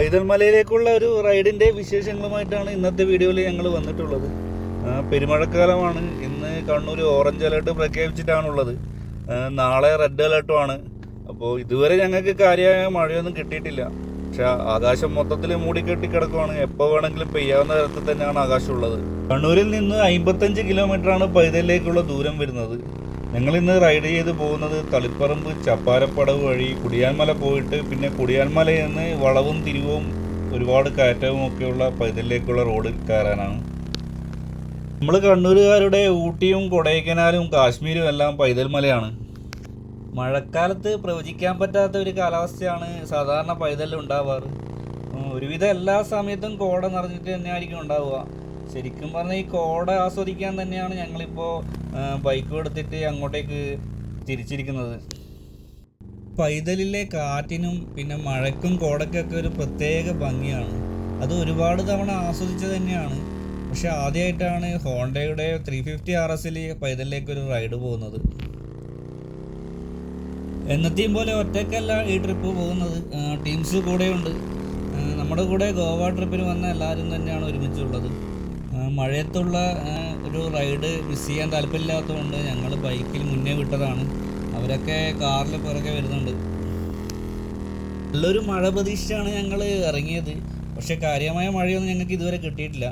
പൈതൽ മലയിലേക്കുള്ള ഒരു റൈഡിന്റെ വിശേഷങ്ങളുമായിട്ടാണ് ഇന്നത്തെ വീഡിയോയിൽ ഞങ്ങൾ വന്നിട്ടുള്ളത്. പെരുമഴക്കാലമാണ്. ഇന്ന് കണ്ണൂർ ഓറഞ്ച് അലേർട്ട് പ്രഖ്യാപിച്ചിട്ടാണുള്ളത്. നാളെ റെഡ് അലേർട്ടുമാണ് അപ്പോൾ ഇതുവരെ ഞങ്ങൾക്ക് കാര്യമായ മഴയൊന്നും കിട്ടിയിട്ടില്ല. പക്ഷെ ആകാശം മൊത്തത്തിൽ മൂടിക്കെട്ടി കിടക്കുവാണ്. എപ്പോൾ വേണമെങ്കിലും പെയ്യാവുന്ന തരത്തിൽ തന്നെയാണ് ആകാശമുള്ളത് കണ്ണൂരിൽ നിന്ന് അമ്പത്തഞ്ച് കിലോമീറ്ററാണ് പൈതലിലേക്കുള്ള ദൂരം വരുന്നത്. ഞങ്ങൾ ഇന്ന് റൈഡ് ചെയ്ത് പോകുന്നത് തളിപ്പറമ്പ് ചപ്പാരപ്പടവ് വഴി കുടിയാൻമല പോയിട്ട് പിന്നെ കുടിയാൻമലയിൽ നിന്ന് വളവും തിരിവും ഒരുപാട് കയറ്റവും ഒക്കെയുള്ള പൈതലിലേക്കുള്ള റോഡ് കയറാനാണ്. നമ്മൾ കണ്ണൂരുകാരുടെ ഊട്ടിയും കൊടൈക്കനാലും കാശ്മീരും എല്ലാം പൈതൽ മലയാണ് മഴക്കാലത്ത് പ്രവചിക്കാൻ പറ്റാത്ത ഒരു കാലാവസ്ഥയാണ് സാധാരണ പൈതലിൽ ഉണ്ടാവാറ്. ഒരുവിധം എല്ലാ സമയത്തും കോട നിറഞ്ഞിട്ട് തന്നെയായിരിക്കും ഉണ്ടാവുക. ശരിക്കും പറഞ്ഞാൽ ഈ കോട ആസ്വദിക്കാൻ തന്നെയാണ് ഞങ്ങളിപ്പോൾ ബൈക്ക് എടുത്തിട്ട് അങ്ങോട്ടേക്ക് തിരിച്ചിരിക്കുന്നത്. പൈതലിലെ കാറ്റിനും പിന്നെ മഴക്കും കോടയ്ക്കൊക്കെ ഒരു പ്രത്യേക ഭംഗിയാണ്. അത് ഒരുപാട് തവണ ആസ്വദിച്ചത് തന്നെയാണ്. പക്ഷെ ആദ്യമായിട്ടാണ് ഹോണ്ടയുടെ ത്രീ ഫിഫ്റ്റി ആർ എസിൽ പൈതലിലേക്ക് ഒരു റൈഡ് പോകുന്നത്. എന്നത്തെയും പോലെ ഒറ്റയ്ക്കല്ല ഈ ട്രിപ്പ് പോകുന്നത്. ടീംസ് കൂടെയുണ്ട്. നമ്മുടെ കൂടെ ഗോവ ട്രിപ്പിന് വന്ന എല്ലാവരും തന്നെയാണ് ഒരുമിച്ചുള്ളത്. മഴയത്തുള്ള ഒരു റൈഡ് മിസ് ചെയ്യാൻ താല്പര്യമില്ലാത്തതുകൊണ്ട് ഞങ്ങൾ ബൈക്കിൽ മുന്നേ വിട്ടതാണ്. അവരൊക്കെ കാറിൽ പുറകെ വരുന്നുണ്ട്. നല്ലൊരു മഴ പ്രതീക്ഷിച്ചാണ് ഞങ്ങൾ ഇറങ്ങിയത്. പക്ഷേ കാര്യമായ മഴയൊന്നും ഞങ്ങൾക്ക് ഇതുവരെ കിട്ടിയിട്ടില്ല.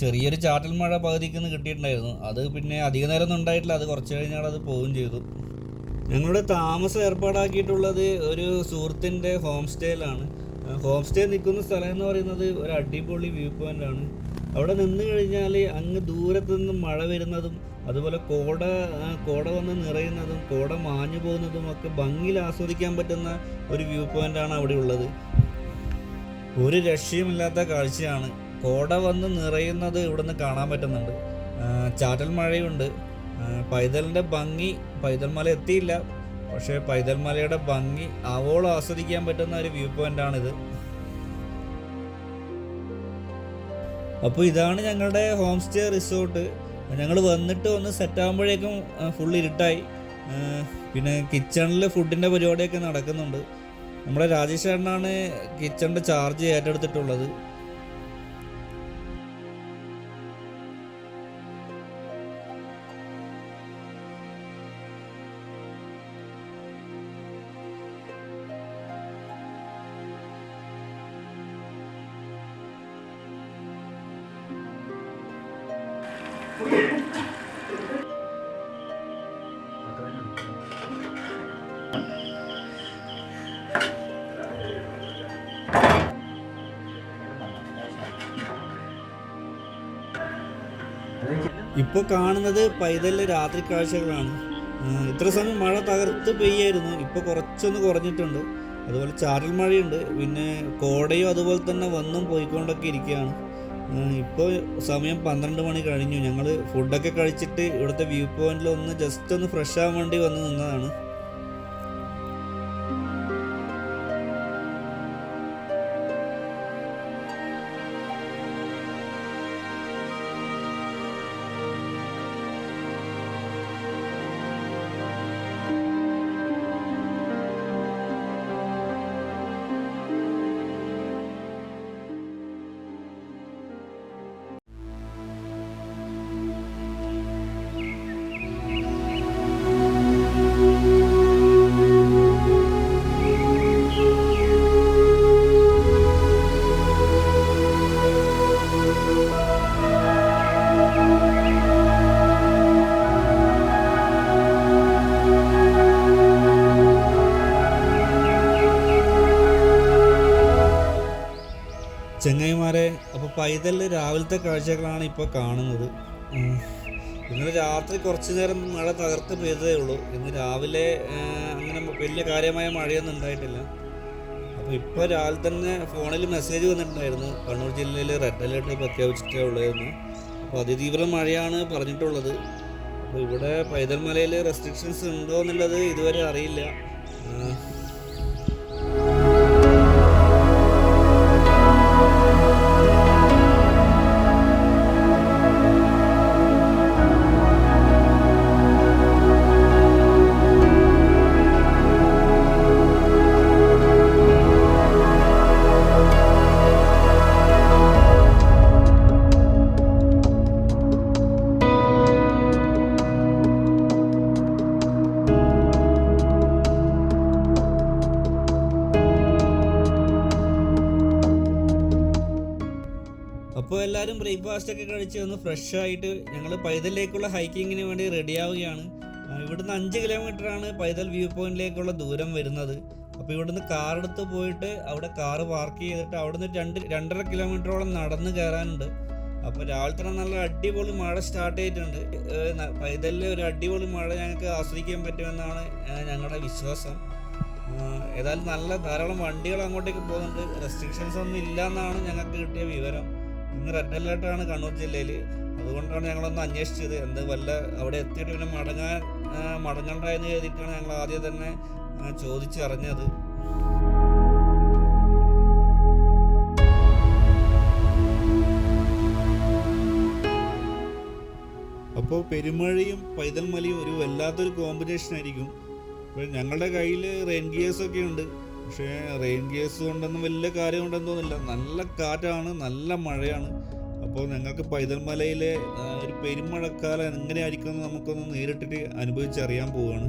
ചെറിയൊരു ചാറ്റൽ മഴ പകുതിക്ക് നിന്ന് കിട്ടിയിട്ടുണ്ടായിരുന്നു. അത് പിന്നെ അധിക നേരം ഒന്നും ഉണ്ടായിട്ടില്ല. അത് കുറച്ച് കഴിഞ്ഞാൽ അത് പോവുകയും ചെയ്തു. ഞങ്ങളുടെ താമസം ഏർപ്പാടാക്കിയിട്ടുള്ളത് ഒരു സുഹൃത്തിന്റെ ഹോം സ്റ്റേയിലാണ്. ഹോം സ്റ്റേ നിൽക്കുന്ന സ്ഥലം എന്ന് പറയുന്നത് ഒരു അടിപൊളി വ്യൂ പോയിന്റ് ആണ്. അവിടെ നിന്ന് കഴിഞ്ഞാൽ അങ്ങ് ദൂരത്ത് നിന്ന് മഴ വരുന്നതും അതുപോലെ കോട കോട വന്ന് നിറയുന്നതും കോട മാഞ്ഞു പോകുന്നതും ഒക്കെ ഭംഗിയിൽ ആസ്വദിക്കാൻ പറ്റുന്ന ഒരു വ്യൂ പോയിന്റ് ആണ് അവിടെ ഉള്ളത്. ഒരു രക്ഷയുമില്ലാത്ത കാഴ്ചയാണ്. കോട വന്ന് നിറയുന്നത് ഇവിടുന്ന് കാണാൻ പറ്റുന്നുണ്ട്. ചാറ്റൽ മഴയുണ്ട്. പൈതലിന്റെ ഭംഗി പൈതൽ മല എത്തിയില്ല. പക്ഷേ പൈതൽ മലയുടെ ഭംഗി അവോളം ആസ്വദിക്കാൻ പറ്റുന്ന ഒരു വ്യൂ പോയിന്റ് ആണിത്. അപ്പോൾ ഇതാണ് ഞങ്ങളുടെ ഹോം സ്റ്റേ റിസോർട്ട് ഞങ്ങൾ വന്നിട്ട് ഒന്ന് സെറ്റ് ആകുമ്പോഴേക്കും ഫുൾ ഇരുട്ടായി. പിന്നെ കിച്ചണിൽ ഫുഡിന്റെ പരിപാടിയൊക്കെ നടക്കുന്നുണ്ട്. നമ്മുടെ രാജേഷ് ചേട്ടനാണ് കിച്ചണിന്റെ ചാർജ് ഏറ്റെടുത്തിട്ടുള്ളത്. ഇപ്പോൾ കാണുന്നത് പൈതലിലെ രാത്രി കാഴ്ചകളാണ്. ഇത്ര സമയം മഴ തകർത്ത് പെയ്യായിരുന്നു. ഇപ്പോൾ കുറച്ചൊന്ന് കുറഞ്ഞിട്ടുണ്ട്. അതുപോലെ ചാറ്റൽ മഴയുണ്ട്. പിന്നെ കോടയും അതുപോലെ തന്നെ വന്നും പോയിക്കൊണ്ടൊക്കെ ഇരിക്കുകയാണ്. ഇപ്പോൾ സമയം പന്ത്രണ്ട് മണി കഴിഞ്ഞു. ഞങ്ങൾ ഫുഡൊക്കെ കഴിച്ചിട്ട് ഇവിടുത്തെ വ്യൂ പോയിന്റിൽ ഒന്ന് ജസ്റ്റ് ഒന്ന് ഫ്രഷ് ആവാൻ വേണ്ടി വന്ന് നിന്നതാണ്. ചെങ്ങൈമാരെ അപ്പോൾ പൈതലിൽ രാവിലത്തെ കാഴ്ചകളാണ് ഇപ്പോൾ കാണുന്നത്. ഇന്നലെ രാത്രി കുറച്ച് നേരം മഴ തകർത്ത് പെയ്തതേ ഉള്ളൂ. ഇന്ന് രാവിലെ അങ്ങനെ വലിയ കാര്യമായ മഴയൊന്നും ഉണ്ടായിട്ടില്ല. അപ്പോൾ ഇപ്പോൾ രാവിലെ തന്നെ ഫോണിൽ മെസ്സേജ് വന്നിട്ടുണ്ടായിരുന്നു. കണ്ണൂർ ജില്ലയിൽ റെഡ് അലേർട്ട് പ്രഖ്യാപിച്ചിട്ടേ ഉള്ളായിരുന്നു അപ്പോൾ അതിതീവ്ര മഴയാണ് പറഞ്ഞിട്ടുള്ളത്. അപ്പോൾ ഇവിടെ പൈതൽ മലയിൽ റെസ്ട്രിക്ഷൻസ് ഉണ്ടോ എന്നുള്ളത് ഇതുവരെ അറിയില്ല. ആ, എല്ലാവരും ബ്രേക്ക്ഫാസ്റ്റ് ഒക്കെ കഴിച്ച് ഒന്ന് ഫ്രഷ് ആയിട്ട് ഞങ്ങൾ പൈതലിലേക്കുള്ള ഹൈക്കിങ്ങിന് വേണ്ടി റെഡിയാവുകയാണ് ഇവിടുന്ന് അഞ്ച് കിലോമീറ്റർ ആണ് പൈതൽ വ്യൂ പോയിന്റിലേക്കുള്ള ദൂരം വരുന്നത്. അപ്പോൾ ഇവിടുന്ന് കാർ എടുത്ത് പോയിട്ട് അവിടെ കാറ് പാർക്ക് ചെയ്തിട്ട് അവിടുന്ന് രണ്ട് രണ്ടര കിലോമീറ്ററോളം നടന്ന് കയറാനുണ്ട്. അപ്പോൾ രാവിലെ തന്നെ നല്ല അടിപൊളി മഴ സ്റ്റാർട്ട് ചെയ്തിട്ടുണ്ട്. പൈതലിലെ ഒരു അടിപൊളി മഴ ഞങ്ങൾക്ക് ആസ്വദിക്കാൻ പറ്റുമെന്നാണ് ഞങ്ങളുടെ വിശ്വാസം. ഏതായാലും നല്ല ധാരാളം വണ്ടികൾ അങ്ങോട്ടേക്ക് പോകുന്നുണ്ട്. റെസ്ട്രിക്ഷൻസ് ഒന്നും ഇല്ല എന്നാണ് ഞങ്ങൾക്ക് കിട്ടിയ വിവരം. ഇന്ന് റെഡ് അലേർട്ടാണ് കണ്ണൂർ ജില്ലയിൽ അതുകൊണ്ടാണ് ഞങ്ങളൊന്ന് അന്വേഷിച്ചത്. എന്ത് വല്ല അവിടെ എത്തിയിട്ട് പിന്നെ മടങ്ങാൻ മടങ്ങണ്ടായെന്ന് മടങ്ങണ്ട കരുതിയിട്ടാണ് ഞങ്ങൾ ആദ്യം തന്നെ ചോദിച്ചറിഞ്ഞത്. അപ്പോൾ പെരുമഴയും പൈതൽമലയും ഒരു വല്ലാത്തൊരു കോമ്പിനേഷൻ ആയിരിക്കും. ഞങ്ങളുടെ കയ്യിൽ റെയിൻ ഗിയേഴ്സ് ഒക്കെ ഉണ്ട്. പക്ഷേ റെയിൻ ഗിയേഴ്സ് കൊണ്ടൊന്നും വലിയ കാര്യം ഉണ്ടെന്ന് തോന്നില്ല നല്ല കാറ്റാണ് നല്ല മഴയാണ്. അപ്പോൾ ഞങ്ങൾക്ക് പൈതൽമലയിലെ ഒരു പെരുമഴക്കാലം എങ്ങനെയായിരിക്കും എന്ന് നമുക്കൊന്ന് നേരിട്ടിട്ട് അനുഭവിച്ചറിയാൻ പോവുകയാണ്.